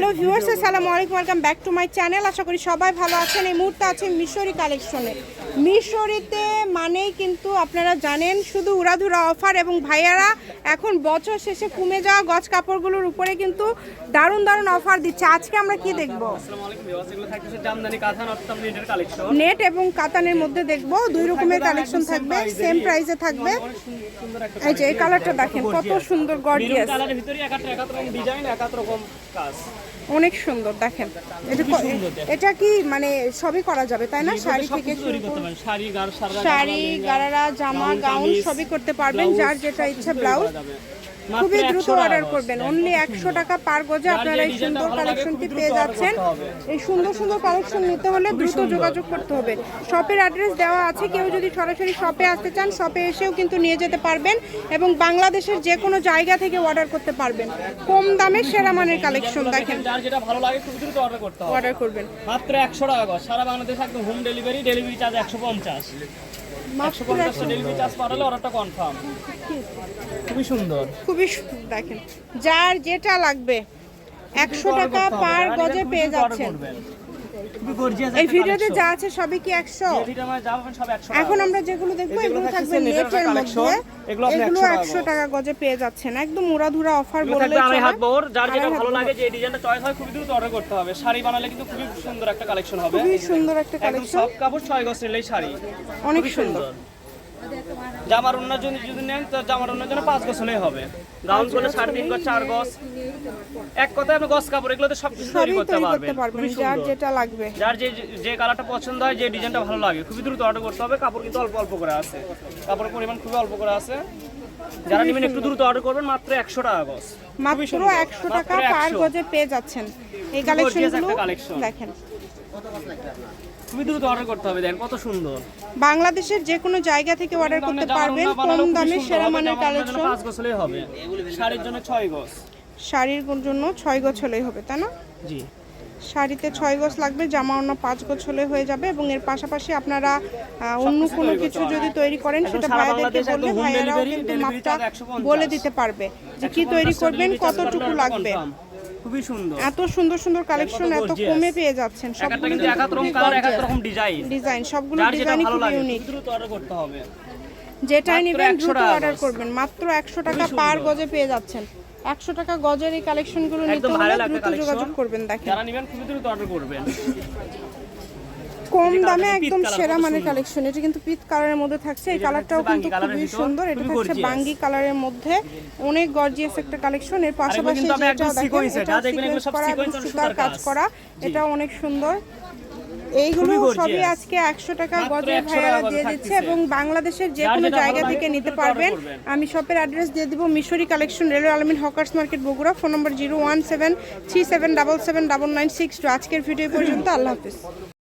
Hello viewers আসসালামু আলাইকুম welcome back to my channel আশা করি সবাই ভালো আছেন। এই মুহূর্তে আছে মিশরি কালেকশনে মিশরিতে মানেই কিন্তু আপনারা জানেন শুধু উড়াধুরা অফার এবং ভাইয়ারা এখন বছর শেষে কমে যাওয়া গজ কাপড়গুলোর উপরে কিন্তু দারুণ দারুণ অফার দিচ্ছে। আজকে আমরা কি দেখব? নেট এবং কাতানের মধ্যে দেখব। দুই রকমের কালেকশন থাকবে সেম প্রাইসে থাকবে। এই যে এই কালারটা দেখেন কত সুন্দর গর্জিয়াস কালারের ভিতরে ডিজাইন রকম কাজ। অনেক সুন্দর দেখেন। এটা ক-। এটা মানে সবই করা যাবে তাই না? শাড়ি থেকে শাড়ি গারারা জামা গাউন সবই করতে পারবেন যার যেটা ইচ্ছা ব্লাউজ। খুবই দ্রুত অর্ডার করবেন। অনলি একশো টাকা পার গজে আপনারা এই সুন্দর কালেকশনটি পেয়ে যাচ্ছেন। এই সুন্দর সুন্দর কালেকশন নিতে হলে দ্রুত যোগাযোগ করতে হবে। শপের অ্যাড্রেস দেওয়া আছে। কেউ যদি সরাসরি শপে আসতে চান শপে এসেও কিন্তু নিয়ে যেতে পারবেন এবং বাংলাদেশের যে কোনো জায়গা থেকে অর্ডার করতে পারবেন। কম দামে সেরা মানের কালেকশন দেখেন যার যেটা ভালো লাগে খুব দ্রুত অর্ডার করতে হবে। অর্ডার করবেন। মাত্র একশো টাকা সারা বাংলাদেশ একদম হোম ডেলিভারি ডেলিভারি চার্জ একশো পঞ্চাশ। একশো পঞ্চাশটা ডেলিভারি চার্জ পাঠালে অর্ডারটা কনফার্ম খুবই সুন্দর। খুবই দেখেন। যার যেটা লাগবে একশো টাকা পার গজে পেয়ে যাচ্ছেন। এই ভিডিওতে যা আছে সবই কি একশো? ভিডিও মানে যাবেন সব একশো এখন আমরা যেগুলো দেখব এগুলো থাকবে নেটের মধ্যে। এগুলো 100 টাকা গজে পেয়ে যাচ্ছেন। একদম মুরাধুরা অফার বললে চলে হাত বহর যার যেটা ভালো লাগে যে ডিজাইনটা চয়েস হয় খুবই দ্রুত অর্ডার করতে হবে। শাড়ি বানালে কিন্তু খুবই সুন্দর একটা কালেকশন হবে। খুবই সুন্দর একটা কালেকশন সব কাপড় ছয় গজ নিলেই শাড়ি। অনেক সুন্দর। জামার অন্যার জন্য যদি নেন তো জামার অন্যার জন্য পাঁচ গজ হলেই হবে। গাউন করলে সাড়ে তিন গজ চার গজ। এক কথায় আপনি গজ কাপড় এগুলোতে সব কিছু তৈরি করতে পারবেন যার যেটা লাগবে। যার যে যে কালারটা পছন্দ হয় যে ডিজাইনটা ভালো লাগে খুবই দ্রুত অর্ডার করতে হবে। কাপড় কিন্তু অল্প অল্প করে আছে। কাপড়ের পরিমাণ খুবই অল্প করে আছে। যারা নেবেন একটু দ্রুত অর্ডার করবেন মাত্র একশো টাকা গজ। মাত্র সুন্দর। একশো টাকা পার গজে পেয়ে যাচ্ছেন। এই কালেকশনগুলো একটা collection। দেখেন। খুবই দ্রুত অর্ডার করতে হবে দেখেন কত সুন্দর। বাংলাদেশের যে কোনো জায়গা থেকে অর্ডার করতে পারবেন কম দামে সেরা মানের কালেকশন। পাঁচ হবে। শাড়ির জন্য ছয় গজ শাড়ির জন্য ছয় হলেই হবে তাই না? জি। শাড়িতে ছয় গজ লাগবে জামা অন্য পাঁচ গজ হলে হয়ে যাবে এবং এর পাশাপাশি আপনারা অন্য কোনো কিছু যদি তৈরি করেন সেটা ভাইয়াদেরকে বললে ভাইয়ারাও কিন্তু মাপটা বলে দিতে পারবে যে কি তৈরি করবেন কতটুকু লাগবে। খুবই সুন্দর। এত সুন্দর সুন্দর কালেকশন এত কমে পেয়ে যাচ্ছেন সবগুলো কিন্তু এক রকম কালার এক রকম ডিজাইন ডিজাইন সবগুলো ডিজাইনই খুব ইউনিক দ্রুত অর্ডার করতে হবে। যেটাই নেবেন দ্রুত অর্ডার করবেন মাত্র একশো টাকা পার গজে পেয়ে যাচ্ছেন। একশো টাকা গজের এই কালেকশনগুলো নিতে হলে দ্রুত যোগাযোগ করবেন দেখেন। যারা নেবেন খুব দ্রুত অর্ডার করবেন। কম দামে একদম সেরা মানের কালেকশন এটা কিন্তু পিচ কালারের মধ্যে থাকছে। এই কালারটাও কিন্তু খুবই সুন্দর। এটা থাকছে বাঙ্গি কালারের মধ্যে অনেক গর্জিয়াস একটা কালেকশন এর পাশাপাশি যেটা দেখেন এটা সিকোয়েন্স করা সুতার কাজ। করা। এটা অনেক সুন্দর। এইগুলো সবই আজকে একশো টাকা গজে 100 ভাইয়ারা দিয়ে দিচ্ছে। এবং বাংলাদেশের যে কোনো জায়গা থেকে নিতে পারবেন। আমি শপের অ্যাড্রেস দিয়ে দিব Mishri collection railway Almin hawkers market Bogura. Phone number zero one seven three seven double seven double nine six. Two আজকের ভিডিও পর্যন্ত। আল্লাহ হাফিজ।